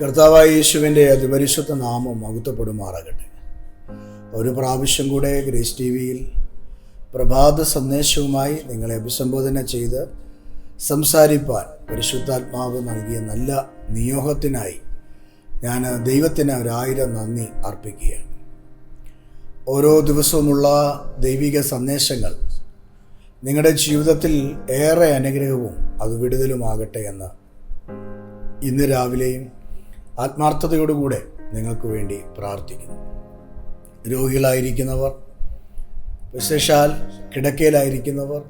കർത്താവായ യേശുവിന്റെ അതിപരിശുദ്ധ നാമം മകുത്തപ്പെടുമാറാകട്ടെ ഒരു പ്രാവശ്യം കൂടെ ഗ്രേസ് ടി വിയിൽ പ്രഭാത സന്ദേശവുമായി നിങ്ങളെ അഭിസംബോധന ചെയ്ത് സംസാരിപ്പാൻ പരിശുദ്ധാത്മാവ് നൽകിയ നല്ല നിയോഗത്തിനായി ഞാൻ ദൈവത്തിന് ഒരായിരം നന്ദി അർപ്പിക്കുകയാണ്. ഓരോ ദിവസവുമുള്ള ദൈവിക സന്ദേശങ്ങൾ നിങ്ങളുടെ ജീവിതത്തിൽ ഏറെ അനുഗ്രഹവും അത് വിടുതലുമാകട്ടെ എന്ന് ഇന്ന് രാവിലെയും ആത്മാർത്ഥതയോടുകൂടെ നിങ്ങൾക്ക് വേണ്ടി പ്രാർത്ഥിക്കുന്നു. രോഗികളായിരിക്കുന്നവർ വിശേഷാൽ കിടക്കയിലായിരിക്കുന്നവർ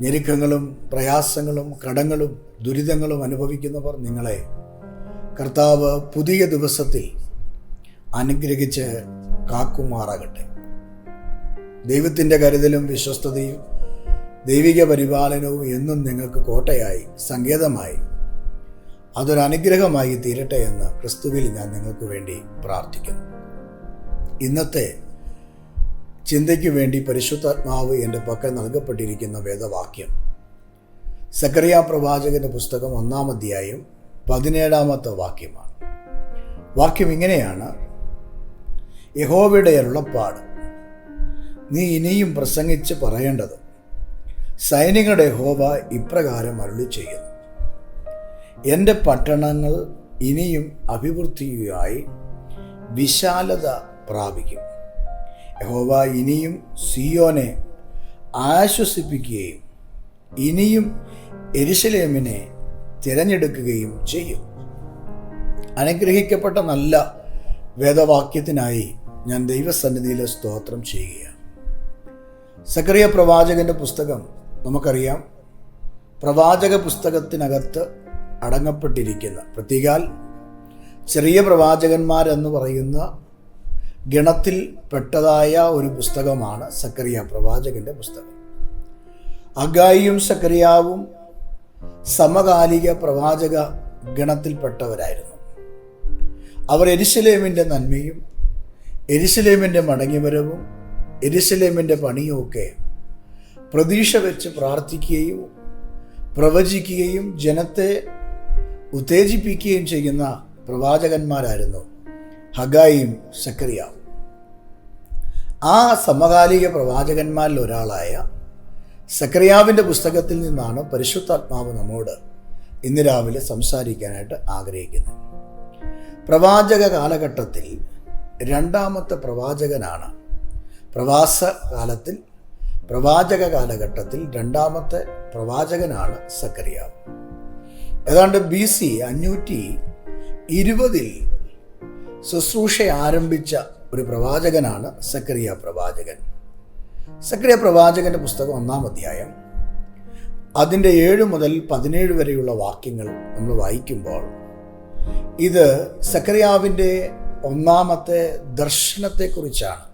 ഞെരുക്കങ്ങളും പ്രയാസങ്ങളും കടങ്ങളും ദുരിതങ്ങളും അനുഭവിക്കുന്നവർ നിങ്ങളെ കർത്താവ് പുതിയ ദിവസത്തിൽ അനുഗ്രഹിച്ച് കാക്കുമാറാകട്ടെ. ദൈവത്തിന്റെ കരുതലും വിശ്വസ്തതയും ദൈവിക പരിപാലനവും എന്നും നിങ്ങൾക്ക് കോട്ടയായി സങ്കേതമായി അതൊരു അനുഗ്രഹമായി തീരട്ടെ എന്ന് ക്രിസ്തുവിൽ ഞാൻ നിങ്ങൾക്ക് വേണ്ടി പ്രാർത്ഥിക്കുന്നു. ഇന്നത്തെ ചിന്തയ്ക്ക് വേണ്ടി പരിശുദ്ധാത്മാവ് എന്റെ പക്കൽ നൽകപ്പെട്ടിരിക്കുന്ന വേദവാക്യം. സക്കറിയ പ്രവാചകന്റെ പുസ്തകം ഒന്നാം അധ്യായം പതിനേഴാമത്തെ വാക്യമാണ്. വാക്യം ഇങ്ങനെയാണ്. യഹോവയുടെ അരുളപ്പാട്. നീ ഇനിയും പ്രസംഗിച്ച് പറയേണ്ടത് സൈനികരുടെ യഹോവ ഇപ്രകാരം അരുളി ചെയ്യുന്നു എന്റെ പട്ടണങ്ങൾ ഇനിയും അഭിവൃദ്ധിയായി വിശാലത പ്രാപിക്കും. യഹോവ ഇനിയും സിയോനെ ആശ്വസിപ്പിക്കുകയും ഇനിയും എരിശലേമിനെ തിരഞ്ഞെടുക്കുകയും ചെയ്യും. അനുഗ്രഹിക്കപ്പെട്ട നല്ല വേദവാക്യത്തിനായി ഞാൻ ദൈവസന്നിധിയിൽ സ്തോത്രം ചെയ്യുകയാണ്. സക്രിയ പ്രവാചകന്റെ പുസ്തകം നമുക്കറിയാം. പ്രവാചക പുസ്തകത്തിനകത്ത് അടങ്ങപ്പെട്ടിരിക്കുന്ന. പ്രത്യേകാൽ ചെറിയ പ്രവാചകന്മാരെന്ന് പറയുന്ന ഗണത്തിൽ പെട്ടതായ ഒരു പുസ്തകമാണ് സക്കറിയ പ്രവാചകന്റെ പുസ്തകം. അഗായിയും സക്കറിയാവും സമകാലിക പ്രവാചക ഗണത്തിൽപ്പെട്ടവരായിരുന്നു അവർ എരിശലേമിന്റെ നന്മയും എരിശലേമിന്റെ മടങ്ങിവരവും എരിശലേമിന്റെ പണിയുമൊക്കെ പ്രതീക്ഷ വെച്ച് പ്രാർത്ഥിക്കുകയും പ്രവചിക്കുകയും ജനത്തെ ഉത്തേജിപ്പിക്കുകയും ചെയ്യുന്ന പ്രവാചകന്മാരായിരുന്നു ഹഗായും സക്കറിയാവും ആ സമകാലിക പ്രവാചകന്മാരിൽ ഒരാളായ സക്രിയാവിന്റെ പുസ്തകത്തിൽ നിന്നാണ് പരിശുദ്ധാത്മാവ് നമ്മോട് ഇന്ന് രാവിലെ സംസാരിക്കാനായിട്ട് ആഗ്രഹിക്കുന്നത്. പ്രവാചക കാലഘട്ടത്തിൽ രണ്ടാമത്തെ പ്രവാചകനാണ് പ്രവാസ കാലത്തിൽ പ്രവാചക കാലഘട്ടത്തിൽ രണ്ടാമത്തെ പ്രവാചകനാണ് സക്കറിയാവ് ഏതാണ്ട് ബി സി അഞ്ഞൂറ്റി ഇരുപതിൽ ശുശ്രൂഷ ആരംഭിച്ച ഒരു പ്രവാചകനാണ് സക്രിയ പ്രവാചകൻ. സക്രിയ പ്രവാചകന്റെ പുസ്തകം ഒന്നാം അധ്യായം അതിന്റെ ഏഴ് മുതൽ പതിനേഴ് വരെയുള്ള വാക്യങ്ങൾ നമ്മൾ വായിക്കുമ്പോൾ ഇത് സക്രിയാവിന്റെ ഒന്നാമത്തെ ദർശനത്തെക്കുറിച്ചാണ്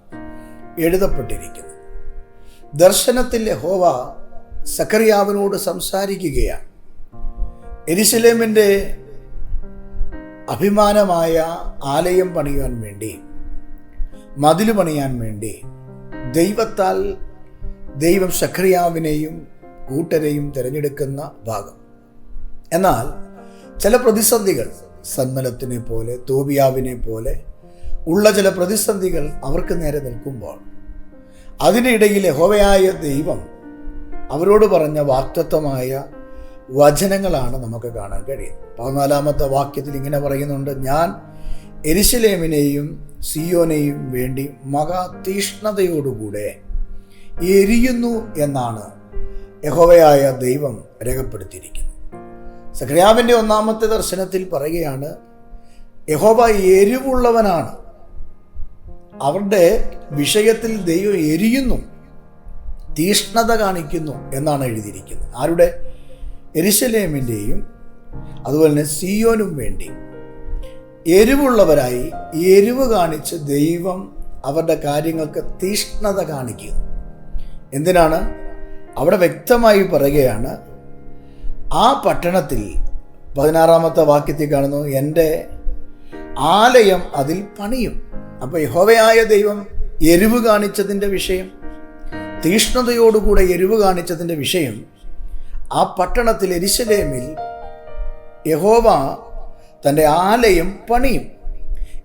എഴുതപ്പെട്ടിരിക്കുന്നത്. ദർശനത്തിൽ ഹോവ സക്കറിയാവിനോട് സംസാരിക്കുകയാണ്. എരിശലേമിന്റെ അഭിമാനമായ ആലയം പണിയാൻ വേണ്ടി മതിൽ പണിയാൻ വേണ്ടി ദൈവത്താൽ ദൈവം ശക്രിയാവിനെയും കൂട്ടരെയും തിരഞ്ഞെടുക്കുന്ന ഭാഗം. എന്നാൽ ചില പ്രതിസന്ധികൾ സന്മലത്തിനെ പോലെ തോബിയാവിനെ പോലെ ഉള്ള ചില പ്രതിസന്ധികൾ അവർക്ക് നേരെ നിൽക്കുമ്പോൾ അതിനിടയിൽ ഹോവയായ ദൈവം അവരോട് പറഞ്ഞ വാക്തത്വമായ വചനങ്ങളാണ് നമുക്ക് കാണാൻ കഴിയുന്നത്. പതിനാലാമത്തെ വാക്യത്തിൽ ഇങ്ങനെ പറയുന്നുണ്ട് ഞാൻ എരിശലേമിനെയും സിയോനെയും വേണ്ടി മഹാതീഷ്ണതയോടുകൂടെ എരിയുന്നു എന്നാണ് യഹോവയായ ദൈവം രേഖപ്പെടുത്തിയിരിക്കുന്നത്. സഖ്രിയാവിന്റെ ഒന്നാമത്തെ ദർശനത്തിൽ പറയുകയാണ് യഹോവ എരിവുള്ളവനാണ്. അവരുടെ വിഷയത്തിൽ ദൈവം എരിയുന്നു തീഷ്ണത കാണിക്കുന്നു എന്നാണ് എഴുതിയിരിക്കുന്നത്. ആരുടെ? എരിശലേമിന്റെയും അതുപോലെ തന്നെ സിയോനും വേണ്ടി എരിവുള്ളവരായി എരിവ് കാണിച്ച് ദൈവം അവരുടെ കാര്യങ്ങൾക്ക് തീഷ്ണത കാണിക്കുന്നു എന്തിനാണ്? അവിടെ വ്യക്തമായി പറയുകയാണ് ആ പട്ടണത്തിൽ പതിനാറാമത്തെ വാക്യത്തിൽ കാണുന്നു എന്റെ ആലയം അതിൽ പണിയും. അപ്പോൾ യഹോവയായ ദൈവം എരിവ് കാണിച്ചതിന്റെ വിഷയം തീഷ്ണതയോടുകൂടെ എരിവ് കാണിച്ചതിന്റെ വിഷയം ആ പട്ടണത്തിൽ എരിശലേമിൽ യഹോവ തന്റെ ആലയം പണിയും.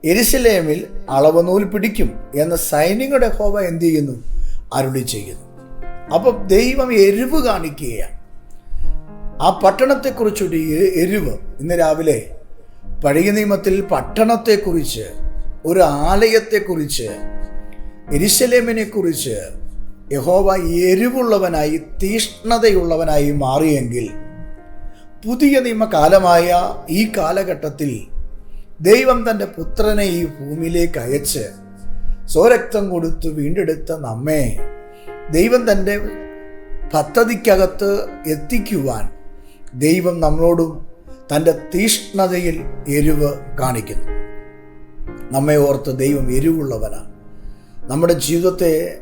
എരിശലേമിൽ അളവ് നൂൽ പിടിക്കും എന്ന സൈനികയുടെ ഹോവ എന്ത് ചെയ്യുന്നു? അരുളി ചെയ്യുന്നു. അപ്പം ദൈവം എരിവ് കാണിക്കുകയാണ്. ആ പട്ടണത്തെക്കുറിച്ചൊരു എരിവ് ഇന്ന് രാവിലെ പഴയ നിയമത്തിൽ പട്ടണത്തെക്കുറിച്ച് ഒരു ആലയത്തെക്കുറിച്ച് എരിശലേമിനെ കുറിച്ച് യഹോവ എരിവുള്ളവനായി തീഷ്ണതയുള്ളവനായി മാറിയെങ്കിൽ പുതിയ നിയമകാലമായ ഈ കാലഘട്ടത്തിൽ ദൈവം തന്റെ പുത്രനെ ഈ ഭൂമിയിലേക്ക് അയച്ച് സ്വരക്തം കൊടുത്ത് വീണ്ടെടുത്ത നമ്മെ ദൈവം തന്റെ പദ്ധതിക്കകത്ത് എത്തിക്കുവാൻ ദൈവം നമ്മളോടും തന്റെ തീഷ്ണതയിൽ എരിവ് കാണിക്കുന്നു. നമ്മെ ഓർത്ത് ദൈവം എരിവുള്ളവനാണ്. നമ്മുടെ ജീവിതത്തെ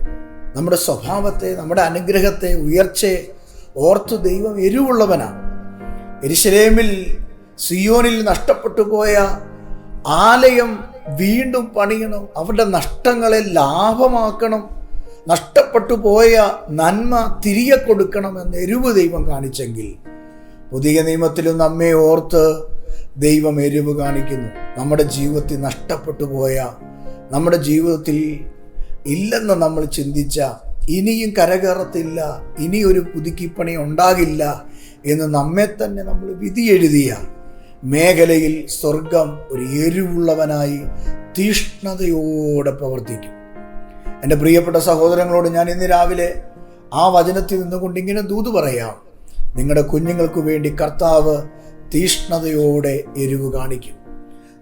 നമ്മുടെ സ്വഭാവത്തെ നമ്മുടെ അനുഗ്രഹത്തെ ഉയർച്ചയെ ഓർത്ത് ദൈവം എരിവുള്ളവനാണ്. എരിശലേമിൽ സിയോനിൽ നഷ്ടപ്പെട്ടു പോയ ആലയം വീണ്ടും പണിയണം. അവരുടെ നഷ്ടങ്ങളെ ലാഭമാക്കണം. നഷ്ടപ്പെട്ടു പോയ നന്മ തിരികെ കൊടുക്കണം എന്ന് എരിവ് ദൈവം കാണിച്ചെങ്കിൽ പുതിയ നിയമത്തിലും നമ്മെ ഓർത്ത് ദൈവം എരിവ് കാണിക്കുന്നു. നമ്മുടെ ജീവിതത്തിൽ നഷ്ടപ്പെട്ടു പോയ നമ്മുടെ ജീവിതത്തിൽ ഇല്ലെന്ന് നമ്മൾ ചിന്തിച്ച ഇനിയും കരകയറത്തില്ല ഇനി ഒരു പുതുക്കിപ്പണി ഉണ്ടാകില്ല എന്ന് നമ്മെ തന്നെ നമ്മൾ വിധി എഴുതിയ മേഖലയിൽ സ്വർഗം ഒരു എരിവുള്ളവനായി തീഷ്ണതയോടെ പ്രവർത്തിക്കും. എന്റെ പ്രിയപ്പെട്ട സഹോദരങ്ങളോട് ഞാൻ ഇന്ന് രാവിലെ ആ വചനത്തിൽ നിന്നുകൊണ്ട് ഇങ്ങനെ ദൂത് പറയാം. നിങ്ങളുടെ കുഞ്ഞുങ്ങൾക്ക് വേണ്ടി കർത്താവ് തീഷ്ണതയോടെ എരിവ് കാണിക്കും.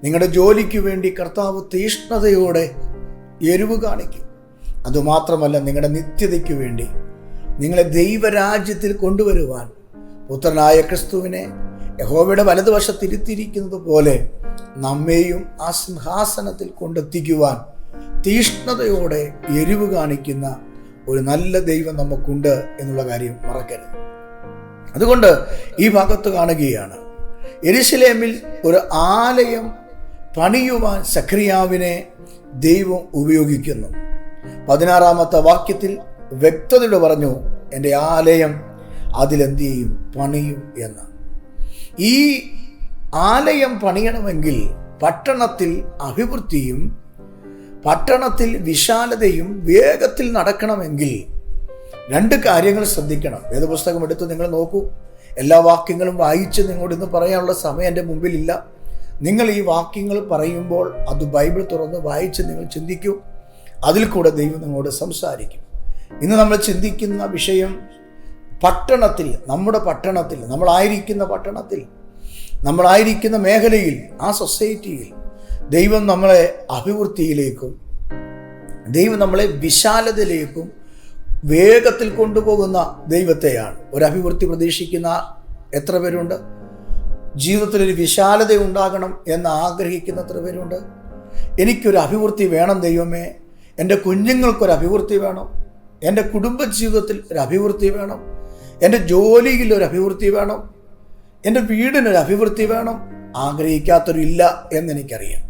നിങ്ങളുടെ ജോലിക്ക് വേണ്ടി കർത്താവ് തീഷ്ണതയോടെ എരിവ് കാണിക്കും. അതുമാത്രമല്ല നിങ്ങളുടെ നിത്യതയ്ക്ക് വേണ്ടി നിങ്ങളെ ദൈവരാജ്യത്തിൽ കൊണ്ടുവരുവാൻ പുത്രനായ ക്രിസ്തുവിനെ യഹോവയുടെ വലതുവശത്തിരുത്തിയിരിക്കുന്നത് പോലെ നമ്മെയും ആ സിംഹാസനത്തിൽ കൊണ്ടെത്തിക്കുവാൻ തീഷ്ണതയോടെ എരിവ് കാണിക്കുന്ന ഒരു നല്ല ദൈവം നമുക്കുണ്ട് എന്നുള്ള കാര്യം മറക്കരുത്. അതുകൊണ്ട് ഈ ഭാഗത്ത് കാണുകയാണ്. എരിശിലേമിൽ ഒരു ആലയം പണിയുവാൻ സക്രിയാവിനെ ദൈവം ഉപയോഗിക്കുന്നു. പതിനാറാമത്തെ വാക്യത്തിൽ വ്യക്തതയോട് പറഞ്ഞു എന്റെ ആലയം അതിലെന്ത് ചെയ്യും? പണിയും എന്ന്. ഈ ആലയം പണിയണമെങ്കിൽ പട്ടണത്തിൽ അഭിവൃദ്ധിയും പട്ടണത്തിൽ വിശാലതയും വേഗത്തിൽ നടക്കണമെങ്കിൽ രണ്ട് കാര്യങ്ങൾ ശ്രദ്ധിക്കണം. ഏത് പുസ്തകം എടുത്ത് നിങ്ങൾ നോക്കൂ. എല്ലാ വാക്യങ്ങളും വായിച്ച് നിങ്ങളോട് ഇന്ന് പറയാനുള്ള സമയം എന്റെ മുമ്പിലില്ല. നിങ്ങൾ ഈ വാക്യങ്ങൾ പറയുമ്പോൾ അത് ബൈബിൾ തുറന്ന് വായിച്ച് നിങ്ങൾ ചിന്തിക്കൂ. അതിൽ കൂടെ ദൈവം നിങ്ങളോട് സംസാരിക്കും. ഇന്ന് നമ്മൾ ചിന്തിക്കുന്ന വിഷയം പട്ടണത്തിൽ നമ്മുടെ പട്ടണത്തിൽ നമ്മളായിരിക്കുന്ന പട്ടണത്തിൽ നമ്മളായിരിക്കുന്ന മേഖലയിൽ ആ സൊസൈറ്റിയിൽ ദൈവം നമ്മളെ അഭിവൃദ്ധിയിലേക്കും ദൈവം നമ്മളെ വിശാലതയിലേക്കും വേഗത്തിൽ കൊണ്ടുപോകുന്ന ദൈവത്തെയാണ്. ഒരു അഭിവൃദ്ധി പ്രതീക്ഷിക്കുന്ന എത്ര പേരുണ്ട്? ജീവിതത്തിലൊരു വിശാലത ഉണ്ടാകണം എന്ന് ആഗ്രഹിക്കുന്ന എത്ര പേരുണ്ട്? എനിക്കൊരു അഭിവൃദ്ധി വേണം ദൈവമേ. എന്റെ കുഞ്ഞുങ്ങൾക്കൊരു അഭിവൃദ്ധി വേണം. എന്റെ കുടുംബജീവിതത്തിൽ ഒരു അഭിവൃദ്ധി വേണം. എന്റെ ജോലിയിൽ ഒരു അഭിവൃദ്ധി വേണം. എന്റെ വീടിനൊരു അഭിവൃദ്ധി വേണം. ആഗ്രഹിക്കാത്തൊരില്ല എന്നെനിക്കറിയാം.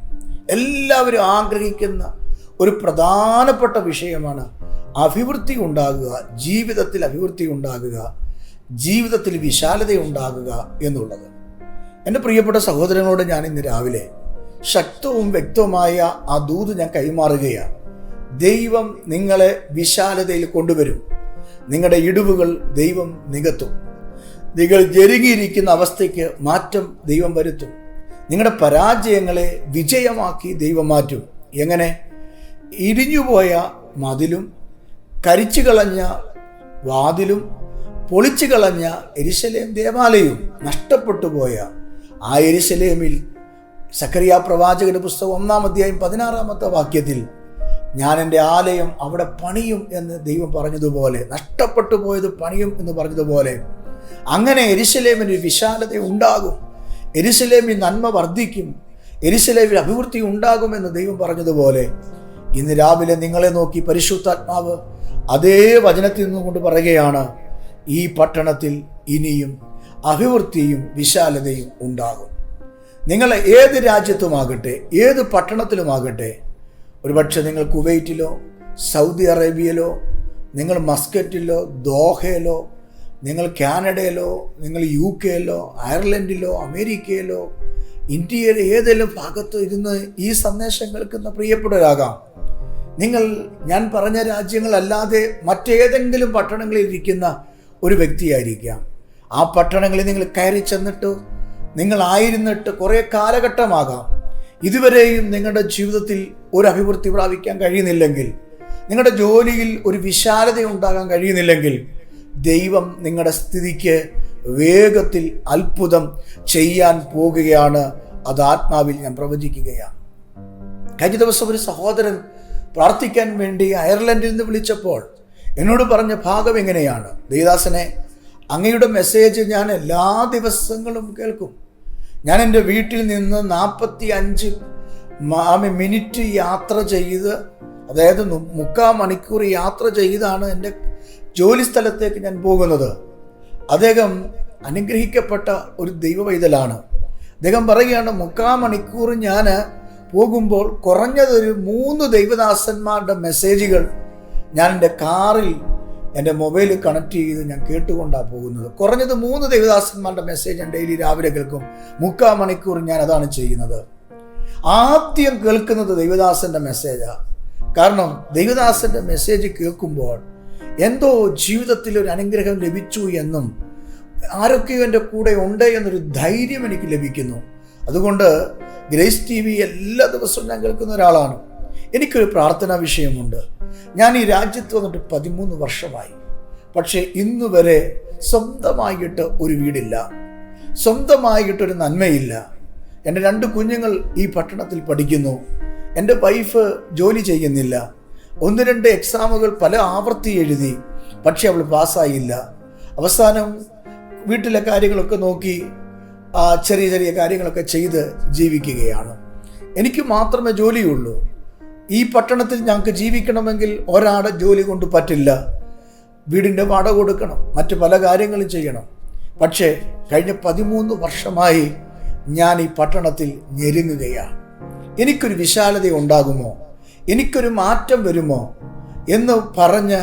എല്ലാവരും ആഗ്രഹിക്കുന്ന ഒരു പ്രധാനപ്പെട്ട വിഷയമാണ് അഭിവൃദ്ധി ഉണ്ടാകുക ജീവിതത്തിൽ അഭിവൃദ്ധി ഉണ്ടാകുക ജീവിതത്തിൽ വിശാലത ഉണ്ടാകുക എന്നുള്ളത്. എന്റെ പ്രിയപ്പെട്ട സഹോദരങ്ങളോട് ഞാൻ ഇന്ന് രാവിലെ ശക്തവും വ്യക്തവുമായ ആ ദൂത് ഞാൻ കൈമാറുകയാണ്. ദൈവം നിങ്ങളെ വിശാലതയിൽ കൊണ്ടുവരും. നിങ്ങളുടെ ഇടിവുകൾ ദൈവം നികത്തും. നിങ്ങൾ ജരുങ്ങിയിരിക്കുന്ന അവസ്ഥയ്ക്ക് മാറ്റം ദൈവം വരുത്തും. നിങ്ങളുടെ പരാജയങ്ങളെ വിജയമാക്കി ദൈവം മാറ്റും. എങ്ങനെ? ഇരിഞ്ഞുപോയ മതിലും കരിച്ചു കളഞ്ഞ വാതിലും പൊളിച്ചു കളഞ്ഞ എരിശലേം ദേവാലയവും നഷ്ടപ്പെട്ടു പോയ ആ എരിശലേമിൽ സക്കറിയ പ്രവാചകന്റെ പുസ്തകം ഒന്നാം അധ്യായം പതിനാറാമത്തെ വാക്യത്തിൽ ഞാൻ എന്റെ ആലയം അവിടെ പണിയും എന്ന് ദൈവം പറഞ്ഞതുപോലെ നഷ്ടപ്പെട്ടു പോയത് പണിയും എന്ന് പറഞ്ഞതുപോലെ അങ്ങനെ എരിശലേമിന് വിശാലത ഉണ്ടാകും. എരിശലേമിൽ നന്മ വർദ്ധിക്കും. എരിശലേമിൽ അഭിവൃദ്ധി ഉണ്ടാകുമെന്ന് ദൈവം പറഞ്ഞതുപോലെ ഇന്ന് രാവിലെ നിങ്ങളെ നോക്കി പരിശുദ്ധാത്മാവ് അതേ വചനത്തിൽ നിന്നുകൊണ്ട് പറയുകയാണ് ഈ പട്ടണത്തിൽ ഇനിയും അഭിവൃദ്ധിയും വിശാലതയും ഉണ്ടാകും. നിങ്ങളെ ഏത് രാജ്യത്തുമാകട്ടെ ഏത് പട്ടണത്തിലുമാകട്ടെ ഒരുപക്ഷെ നിങ്ങൾ കുവൈറ്റിലോ സൗദി അറേബ്യയിലോ നിങ്ങൾ മസ്കറ്റിലോ ദോഹയിലോ നിങ്ങൾ കാനഡയിലോ നിങ്ങൾ യു കെയിലോ അയർലൻഡിലോ അമേരിക്കയിലോ ഇന്ത്യയിലെ ഏതെങ്കിലും ഭാഗത്ത് ഇരുന്ന് ഈ സന്ദേശം കേൾക്കുന്ന പ്രിയപ്പെട്ടവരാകാം. നിങ്ങൾ ഞാൻ പറഞ്ഞ രാജ്യങ്ങളല്ലാതെ മറ്റേതെങ്കിലും പട്ടണങ്ങളിൽ ഇരിക്കുന്ന ഒരു വ്യക്തിയായിരിക്കാം. ആ പട്ടണങ്ങളിൽ നിങ്ങൾ കയറി ചെന്നിട്ട് നിങ്ങളായിരുന്നിട്ട് കുറേ കാലഘട്ടമാകാം. ഇതുവരെയും നിങ്ങളുടെ ജീവിതത്തിൽ ഒരു അഭിവൃദ്ധി പ്രാപിക്കാൻ കഴിയുന്നില്ലെങ്കിൽ നിങ്ങളുടെ ജോലിയിൽ ഒരു വിശാലത ഉണ്ടാകാൻ കഴിയുന്നില്ലെങ്കിൽ ദൈവം നിങ്ങളുടെ സ്ഥിതിക്ക് വേഗത്തിൽ അത്ഭുതം ചെയ്യാൻ പോകുകയാണ്. അത് ആത്മാവിൽ ഞാൻ പ്രവചിക്കുകയാണ്. കഴിഞ്ഞ ദിവസം ഒരു സഹോദരൻ പ്രാർത്ഥിക്കാൻ വേണ്ടി അയർലൻഡിൽ നിന്ന് വിളിച്ചപ്പോൾ എന്നോട് പറഞ്ഞ ഭാഗം എങ്ങനെയാണ്? ദേവദാസനെ അങ്ങയുടെ മെസ്സേജ് ഞാൻ എല്ലാ ദിവസങ്ങളും കേൾക്കും. ഞാൻ എന്റെ വീട്ടിൽ നിന്ന് നാൽപ്പത്തി അഞ്ച് മിനിറ്റ് യാത്ര ചെയ്ത് അതായത് മുക്കാൽ മുക്കാ മണിക്കൂർ യാത്ര ചെയ്താണ് എന്റെ ജോലി സ്ഥലത്തേക്ക് ഞാൻ പോകുന്നത്. അദ്ദേഹം അനുഗ്രഹിക്കപ്പെട്ട ഒരു ദൈവവൈതലാണ്. അദ്ദേഹം പറയുകയാണ് മുക്കാ മണിക്കൂർ ഞാൻ പോകുമ്പോൾ കുറഞ്ഞതൊരു മൂന്ന് ദൈവദാസന്മാരുടെ മെസ്സേജുകൾ ഞാൻ എന്റെ കാറിൽ എന്റെ മൊബൈൽ കണക്ട് ചെയ്ത് ഞാൻ കേട്ടുകൊണ്ടാണ് പോകുന്നത്. കുറഞ്ഞത് മൂന്ന് ദേവദാസന്മാരുടെ മെസ്സേജ് ഞാൻ ഡെയിലി രാവിലെ കേൾക്കും. മുക്കാ മണിക്കൂർ ഞാൻ അതാണ് ചെയ്യുന്നത്. ആദ്യം കേൾക്കുന്നത് ദേവദാസന്റെ മെസ്സേജാണ് കാരണം ദൈവദാസന്റെ മെസ്സേജ് കേൾക്കുമ്പോൾ എന്തോ ജീവിതത്തിൽ ഒരു അനുഗ്രഹം ലഭിച്ചു എന്നും ആരൊക്കെയോ എന്റെ കൂടെ ഉണ്ട് എന്നൊരു ധൈര്യം എനിക്ക് ലഭിക്കുന്നു. അതുകൊണ്ട് ഗ്രേസ് ടി വി എല്ലാ ദിവസവും ഞാൻ കേൾക്കുന്ന ഒരാളാണ്. എനിക്കൊരു പ്രാർത്ഥനാ വിഷയമുണ്ട്. ഞാൻ ഈ രാജ്യത്ത് വന്നിട്ട് പതിമൂന്ന് വർഷമായി. പക്ഷേ ഇന്നു വരെ സ്വന്തമായിട്ട് ഒരു വീടില്ല. സ്വന്തമായിട്ടൊരു നന്മയില്ല. എന്റെ രണ്ട് കുഞ്ഞുങ്ങൾ ഈ പട്ടണത്തിൽ പഠിക്കുന്നു. എന്റെ വൈഫ് ജോലി ചെയ്യുന്നില്ല. ഒന്ന് രണ്ട് എക്സാമുകൾ പല ആവർത്തി എഴുതി പക്ഷെ അവൾ പാസ്സായില്ല. അവസാനം വീട്ടിലെ കാര്യങ്ങളൊക്കെ നോക്കി ചെറിയ ചെറിയ കാര്യങ്ങളൊക്കെ ചെയ്ത് ജീവിക്കുകയാണ്. എനിക്ക് മാത്രമേ ജോലിയുള്ളൂ. ഈ പട്ടണത്തിൽ ഞങ്ങൾക്ക് ജീവിക്കണമെങ്കിൽ ഒരാടെ ജോലി കൊണ്ട് പറ്റില്ല. വീടിന്റെ വാടക കൊടുക്കണം. മറ്റു പല കാര്യങ്ങളും ചെയ്യണം. പക്ഷേ കഴിഞ്ഞ പതിമൂന്ന് വർഷമായി ഞാൻ ഈ പട്ടണത്തിൽ ഞെരുങ്ങുകയാണ്. എനിക്കൊരു വിശാലത ഉണ്ടാകുമോ? എനിക്കൊരു മാറ്റം വരുമോ? എന്ന് പറഞ്ഞ്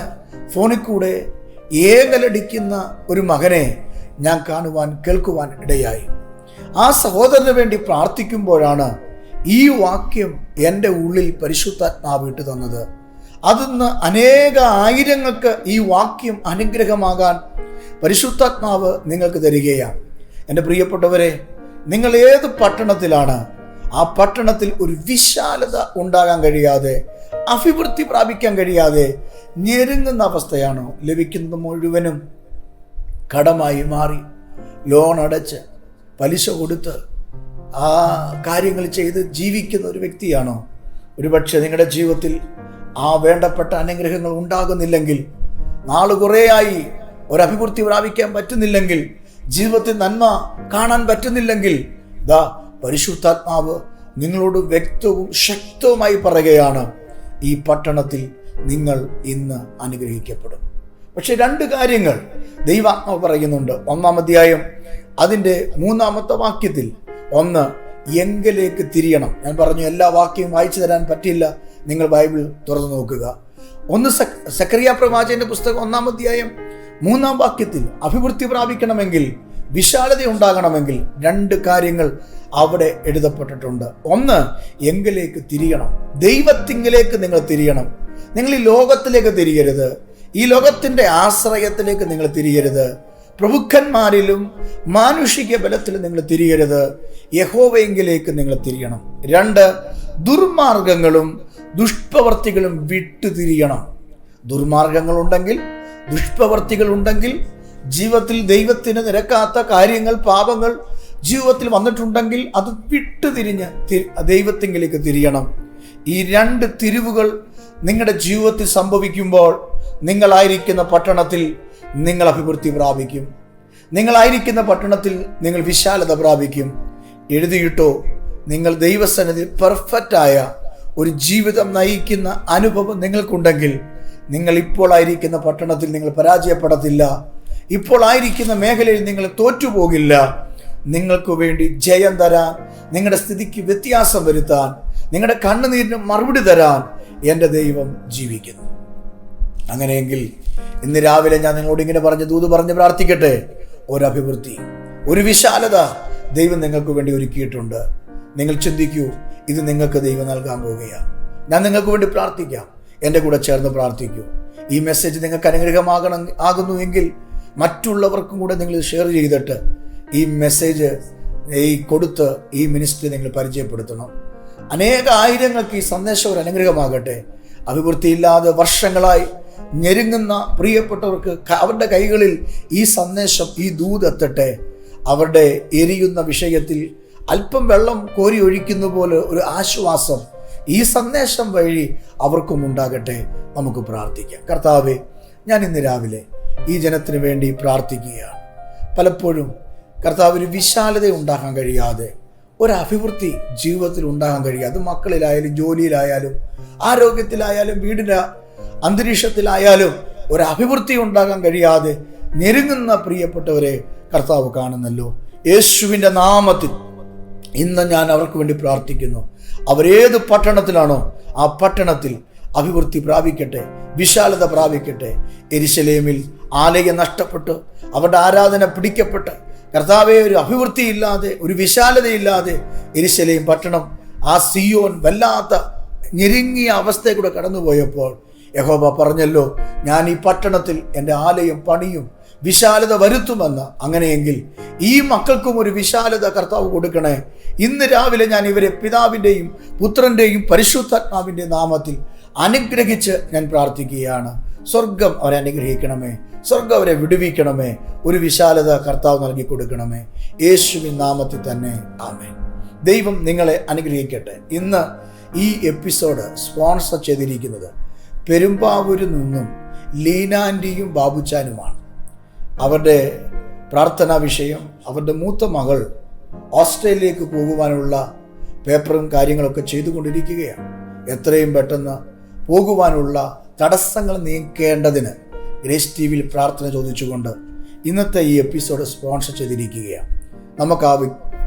ഫോണിൽ കൂടെ ഏകലടിക്കുന്ന ഒരു മകനെ ഞാൻ കാണുവാൻ കേൾക്കുവാൻ ഇടയായി. ആ സഹോദരന് വേണ്ടി പ്രാർത്ഥിക്കുമ്പോഴാണ് ഈ വാക്യം എന്റെ ഉള്ളിൽ പരിശുദ്ധാത്മാവ് ഇട്ട് തന്നത്. അതിന്ന് അനേക ആയിരങ്ങൾക്ക് ഈ വാക്യം അനുഗ്രഹമാകാൻ പരിശുദ്ധാത്മാവ് നിങ്ങൾക്ക് തരികയാണ്. എന്റെ പ്രിയപ്പെട്ടവരെ നിങ്ങൾ ഏത് പട്ടണത്തിലാണ് ആ പട്ടണത്തിൽ ഒരു വിശാലത ഉണ്ടാകാൻ കഴിയാതെ അഭിവൃദ്ധി പ്രാപിക്കാൻ കഴിയാതെ ഞെരുങ്ങുന്ന അവസ്ഥയാണോ? ലഭിക്കുന്നത് മുഴുവനും കടമായി മാറി. ലോൺ അടച്ച് പലിശ കൊടുത്ത് ആ കാര്യങ്ങൾ ചെയ്ത് ജീവിക്കുന്ന ഒരു വ്യക്തിയാണോ? ഒരുപക്ഷെ നിങ്ങളുടെ ജീവിതത്തിൽ ആ വേണ്ടപ്പെട്ട അനുഗ്രഹങ്ങൾ ഉണ്ടാകുന്നില്ലെങ്കിൽ നാൾ കുറേയായി ഒരഭിവൃദ്ധി പ്രാപിക്കാൻ പറ്റുന്നില്ലെങ്കിൽ ജീവിതത്തിൽ നന്മ കാണാൻ പറ്റുന്നില്ലെങ്കിൽ ദാ പരിശുദ്ധാത്മാവ് നിങ്ങളോട് വ്യക്തവും ശക്തവുമായി പറയുകയാണ് ഈ പട്ടണത്തിൽ നിങ്ങൾ ഇന്ന് അനുഗ്രഹിക്കപ്പെടും. പക്ഷെ രണ്ട് കാര്യങ്ങൾ ദൈവാത്മാവ് പറയുന്നുണ്ട്. ഒന്നാം അധ്യായം അതിന്റെ മൂന്നാമത്തെ വാക്യത്തിൽ ഒന്ന് എങ്കിലേക്ക് തിരിയണം. ഞാൻ പറഞ്ഞു എല്ലാ വാക്യവും വായിച്ചു തരാൻ പറ്റില്ല നിങ്ങൾ ബൈബിൾ തുറന്നു നോക്കുക. ഒന്ന് സക്രിയ പ്രവാചകന്റെ പുസ്തകം ഒന്നാം അധ്യായം മൂന്നാം വാക്യത്തിൽ അഭിവൃദ്ധി പ്രാപിക്കണമെങ്കിൽ വിശാലത ഉണ്ടാകണമെങ്കിൽ രണ്ട് കാര്യങ്ങൾ അവിടെ എഴുതപ്പെട്ടിട്ടുണ്ട്. ഒന്ന് എങ്കിലേക്ക് തിരിയണം. ദൈവത്തിങ്കിലേക്ക് നിങ്ങൾ തിരിയണം. നിങ്ങൾ ഈ ലോകത്തിലേക്ക് തിരിയരുത്. ഈ ലോകത്തിന്റെ ആശ്രയത്തിലേക്ക് നിങ്ങൾ തിരിയരുത്. പ്രഭുക്കന്മാരിലും മാനുഷിക ബലത്തിലും നിങ്ങൾ തിരിയരുത്. യഹോവയെങ്കിലേക്ക് നിങ്ങൾ തിരിയണം. രണ്ട് ദുർമാർഗങ്ങളും ദുഷ്പ്രവർത്തികളും വിട്ടു തിരിയണം. ദുർമാർഗങ്ങളുണ്ടെങ്കിൽ ദുഷ്പ്രവർത്തികൾ ഉണ്ടെങ്കിൽ ജീവിതത്തിൽ ദൈവത്തിന് നിരക്കാത്ത കാര്യങ്ങൾ പാപങ്ങൾ ജീവിതത്തിൽ വന്നിട്ടുണ്ടെങ്കിൽ അത് വിട്ടുതിരിഞ്ഞ് ദൈവത്തെങ്കിലേക്ക് തിരിയണം. ഈ രണ്ട് തിരിവുകൾ നിങ്ങളുടെ ജീവിതത്തിൽ സംഭവിക്കുമ്പോൾ നിങ്ങളായിരിക്കുന്ന പട്ടണത്തിൽ നിങ്ങൾ അഭിവൃദ്ധി പ്രാപിക്കും. നിങ്ങളായിരിക്കുന്ന പട്ടണത്തിൽ നിങ്ങൾ വിശാലത പ്രാപിക്കും. എഴുതിയിട്ടോ നിങ്ങൾ ദൈവസന്നിധി പെർഫെക്റ്റായ ഒരു ജീവിതം നയിക്കുന്ന അനുഭവം നിങ്ങൾക്കുണ്ടെങ്കിൽ നിങ്ങൾ ഇപ്പോൾ ആയിരിക്കുന്ന പട്ടണത്തിൽ നിങ്ങൾ പരാജയപ്പെടത്തില്ല. ഇപ്പോൾ ആയിരിക്കുന്ന മേഖലയിൽ നിങ്ങൾ തോറ്റുപോകില്ല. നിങ്ങൾക്ക് വേണ്ടി ജയം തരാൻ നിങ്ങളുടെ സ്ഥിതിക്ക് വ്യത്യാസം വരുത്താൻ നിങ്ങളുടെ കണ്ണുനീരിന് മറുപടി തരാൻ എന്റെ ദൈവം ജീവിക്കുന്നു. അങ്ങനെയെങ്കിൽ ഇന്ന് രാവിലെ ഞാൻ നിങ്ങളോട് ഇങ്ങനെ പറഞ്ഞ് ദൂത് പറഞ്ഞ് പ്രാർത്ഥിക്കട്ടെ? ഒരഭിവൃദ്ധി ഒരു വിശാലത ദൈവം നിങ്ങൾക്ക് വേണ്ടി ഒരുക്കിയിട്ടുണ്ട്. നിങ്ങൾ ചിന്തിക്കൂ ഇത് നിങ്ങൾക്ക് ദൈവം നൽകാൻ പോവുകയാണ്. ഞാൻ നിങ്ങൾക്ക് വേണ്ടി പ്രാർത്ഥിക്കാം. എന്റെ കൂടെ ചേർന്ന് പ്രാർത്ഥിക്കൂ. ഈ മെസ്സേജ് നിങ്ങൾക്ക് അനുഗ്രഹമാകണം ആകുന്നു എങ്കിൽ മറ്റുള്ളവർക്കും കൂടെ നിങ്ങൾ ഷെയർ ചെയ്തിട്ട് ഈ മെസ്സേജ് ഈ കൊടുത്ത് ഈ മിനിസ്ട്രി നിങ്ങൾ പരിചയപ്പെടുത്തണം. അനേക ആയിരങ്ങൾക്ക് ഈ സന്ദേശം ഒരു അനുഗ്രഹമാകട്ടെ. അഭിവൃദ്ധിയില്ലാതെ വർഷങ്ങളായി ഞെരുങ്ങുന്ന പ്രിയപ്പെട്ടവർക്ക് അവരുടെ കൈകളിൽ ഈ സന്ദേശം ഈ ദൂത് എത്തട്ടെ. അവരുടെ എരിയുന്ന വിഷയത്തിൽ അല്പം വെള്ളം കോരി ഒഴിക്കുന്ന പോലെ ഒരു ആശ്വാസം ഈ സന്ദേശം വഴി അവർക്കും ഉണ്ടാകട്ടെ. നമുക്ക് പ്രാർത്ഥിക്കാം. കർത്താവെ ഞാൻ ഇന്ന് രാവിലെ ഈ ജനത്തിന് വേണ്ടി പ്രാർത്ഥിക്കുകയാണ്. പലപ്പോഴും കർത്താവ് ഒരു വിശാലത ഉണ്ടാക്കാൻ കഴിയാതെ ഒരു അഭിവൃദ്ധി ജീവിതത്തിൽ ഉണ്ടാകാൻ കഴിയാതെ മക്കളിലായാലും ജോലിയിലായാലും ആരോഗ്യത്തിലായാലും വീടിന്റെ അന്തരീക്ഷത്തിലായാലും ഒരു അഭിവൃദ്ധി ഉണ്ടാകാൻ കഴിയാതെ ഞെരുങ്ങുന്ന പ്രിയപ്പെട്ടവരെ കർത്താവ് കാണുന്നല്ലോ. യേശുവിന്റെ നാമത്തിൽ ഇന്ന് ഞാൻ അവർക്ക് വേണ്ടി പ്രാർത്ഥിക്കുന്നു. അവരേത് പട്ടണത്തിലാണോ ആ പട്ടണത്തിൽ അഭിവൃദ്ധി പ്രാപിക്കട്ടെ വിശാലത പ്രാപിക്കട്ടെ. എരിശലേമിൽ ആലയം നഷ്ടപ്പെട്ട് അവരുടെ ആരാധന പിടിക്കപ്പെട്ട്. കർത്താവെ ഒരു അഭിവൃദ്ധിയില്ലാതെ ഒരു വിശാലതയില്ലാതെ എരിശലേം പട്ടണം ആ സിയോൻ വല്ലാത്ത ഞെരുങ്ങിയ അവസ്ഥയിൽ കൂടെ കടന്നുപോയപ്പോൾ യഹോബ പറഞ്ഞല്ലോ ഞാൻ ഈ പട്ടണത്തിൽ എന്റെ ആലയം പണിയും വിശാലത വരുത്തുമെന്ന്. അങ്ങനെയെങ്കിൽ ഈ മക്കൾക്കും ഒരു വിശാലത കർത്താവ് കൊടുക്കണേ. ഇന്ന് രാവിലെ ഞാൻ ഇവരെ പിതാവിന്റെയും പുത്രന്റെയും പരിശുദ്ധാത്മാവിന്റെ നാമത്തിൽ അനുഗ്രഹിച്ച് ഞാൻ പ്രാർത്ഥിക്കുകയാണ്. സ്വർഗം അവരെ അനുഗ്രഹിക്കണമേ. സ്വർഗം അവരെ വിടുവിക്കണമേ. ഒരു വിശാലത കർത്താവ് നൽകി കൊടുക്കണമേ. യേശുവിൻ നാമത്തിൽ തന്നെ. ആമേൻ. ദൈവം നിങ്ങളെ അനുഗ്രഹിക്കട്ടെ. ഇന്ന് ഈ എപ്പിസോഡ് സ്പോൺസർ ചെയ്തിരിക്കുന്നത് പെരുമ്പാവൂരിൽ നിന്നും ലീനാന്റിയും ബാബുച്ചാനുമാണ്. അവരുടെ പ്രാർത്ഥനാ വിഷയം അവരുടെ മൂത്ത മകൾ ഓസ്ട്രേലിയയിലേക്ക് പോകുവാനുള്ള പേപ്പറും കാര്യങ്ങളൊക്കെ ചെയ്തുകൊണ്ടിരിക്കുകയാണ്. എത്രയും പെട്ടെന്ന് പോകുവാനുള്ള തടസ്സങ്ങൾ നീക്കേണ്ടതിന് ഗ്രേസ് ടി വിയിൽ പ്രാർത്ഥന ചോദിച്ചുകൊണ്ട് ഇന്നത്തെ ഈ എപ്പിസോഡ് സ്പോൺസർ ചെയ്തിരിക്കുകയാണ്. നമുക്ക് ആ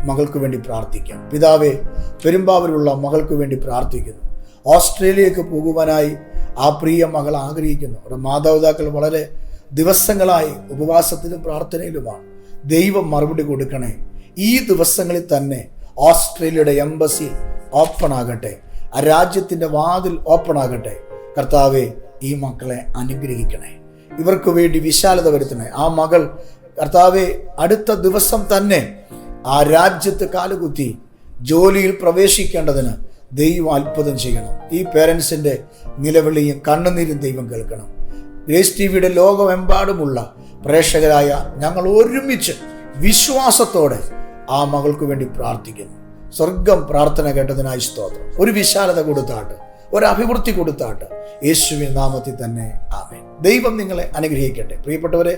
മകൾക്ക് വേണ്ടി പ്രാർത്ഥിക്കാം. പിതാവെ പെരുമ്പാവൂരുള്ള മകൾക്ക് വേണ്ടി പ്രാർത്ഥിക്കുന്നു. ഓസ്ട്രേലിയക്ക് പോകുവാനായി ആ പ്രിയ മകൾ ആഗ്രഹിക്കുന്നു. അവരുടെ മാതാപിതാക്കൾ വളരെ ദിവസങ്ങളായി ഉപവാസത്തിലും പ്രാർത്ഥനയിലുമാണ്. ദൈവം മറുപടി കൊടുക്കണേ. ഈ ദിവസങ്ങളിൽ തന്നെ ഓസ്ട്രേലിയയുടെ എംബസി ഓപ്പൺ ആകട്ടെ ആ രാജ്യത്തിന്റെ വാതിൽ ഓപ്പൺ ആകട്ടെ കർത്താവെ ഈ മക്കളെ അനുഗ്രഹിക്കണേ. ഇവർക്ക് വേണ്ടി വിശാലത വരുത്തണേ. ആ മകൾ കർത്താവെ അടുത്ത ദിവസം തന്നെ ആ രാജ്യത്ത് കാലുകുത്തി ജോലിയിൽ പ്രവേശിക്കേണ്ടതിന് ദൈവം അത്ഭുതം ചെയ്യണം. ഈ പേരൻസിന്റെ നിലവിളിയും കണ്ണുനീരും ദൈവം കേൾക്കണം. ഗ്രേസ് ടി വിയുടെ ലോകമെമ്പാടുമുള്ള പ്രേക്ഷകരായ ഞങ്ങൾ ഒരുമിച്ച് വിശ്വാസത്തോടെ ആ മകൾക്ക് വേണ്ടി പ്രാർത്ഥിക്കുന്നു. സ്വർഗം പ്രാർത്ഥന കേട്ടതിനായി സ്തോത്രം. ഒരു വിശാലത കൊടുത്താട്ട് ഒരു അഭിവൃദ്ധി കൊടുത്താട്ട് യേശുവിൻ നാമത്തിൽ തന്നെ ആമേൻ. ദൈവം നിങ്ങളെ അനുഗ്രഹിക്കട്ടെ. പ്രിയപ്പെട്ടവരെ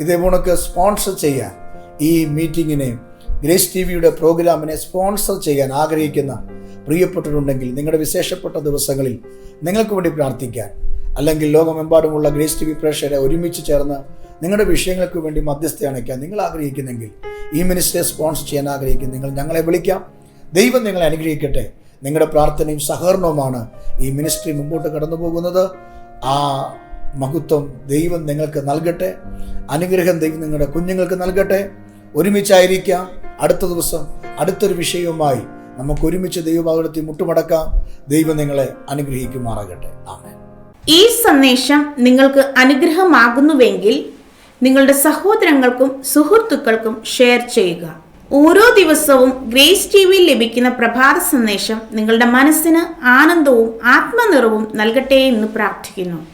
ഇതേ ഉണക്ക് സ്പോൺസർ ചെയ്യാൻ ഈ മീറ്റിങ്ങിനെ ഗ്രേസ് ടി വിയുടെ പ്രോഗ്രാമിനെ സ്പോൺസർ ചെയ്യാൻ ആഗ്രഹിക്കുന്ന പ്രിയപ്പെട്ടിട്ടുണ്ടെങ്കിൽ നിങ്ങളുടെ വിശേഷപ്പെട്ട ദിവസങ്ങളിൽ നിങ്ങൾക്ക് വേണ്ടി പ്രാർത്ഥിക്കാൻ അല്ലെങ്കിൽ ലോകമെമ്പാടുമുള്ള ഗ്രേസ് ടി വി പ്രേക്ഷകരെ ഒരുമിച്ച് ചേർന്ന് നിങ്ങളുടെ വിഷയങ്ങൾക്ക് വേണ്ടി മധ്യസ്ഥ അണയ്ക്കാൻ നിങ്ങൾ ആഗ്രഹിക്കുന്നെങ്കിൽ ഈ മിനിസ്റ്ററെ സ്പോൺസർ ചെയ്യാൻ ആഗ്രഹിക്കുന്ന നിങ്ങൾ ഞങ്ങളെ വിളിക്കാം. ദൈവം നിങ്ങളെ അനുഗ്രഹിക്കട്ടെ. നിങ്ങളുടെ പ്രാർത്ഥനയും സഹകരണവുമാണ് ഈ മിനിസ്ട്രി മുമ്പോട്ട് കടന്നു പോകുന്നത് ആ മഹത്വം ദൈവം നിങ്ങൾക്ക് നൽകട്ടെ. അനുഗ്രഹം ദൈവം നിങ്ങളുടെ കുഞ്ഞുങ്ങൾക്ക് നൽകട്ടെ. ഒരുമിച്ചായിരിക്കാം. അടുത്ത ദിവസം അടുത്തൊരു വിഷയവുമായി നമുക്ക് ഒരുമിച്ച് ദൈവഭാഗത്തിൽ മുട്ടുമടക്കാം. ദൈവം നിങ്ങളെ അനുഗ്രഹിക്കുമാറാകട്ടെ. ഈ സന്ദേശം നിങ്ങൾക്ക് അനുഗ്രഹമാകുന്നുവെങ്കിൽ നിങ്ങളുടെ സഹോദരങ്ങൾക്കും സുഹൃത്തുക്കൾക്കും ഷെയർ ചെയ്യുക. ഓരോ ദിവസവും ഗ്രേസ് ടി വിയിൽ ലഭിക്കുന്ന പ്രഭാത സന്ദേശം നിങ്ങളുടെ മനസ്സിന് ആനന്ദവും ആത്മനിറവും നൽകട്ടെ എന്ന് പ്രാർത്ഥിക്കുന്നു.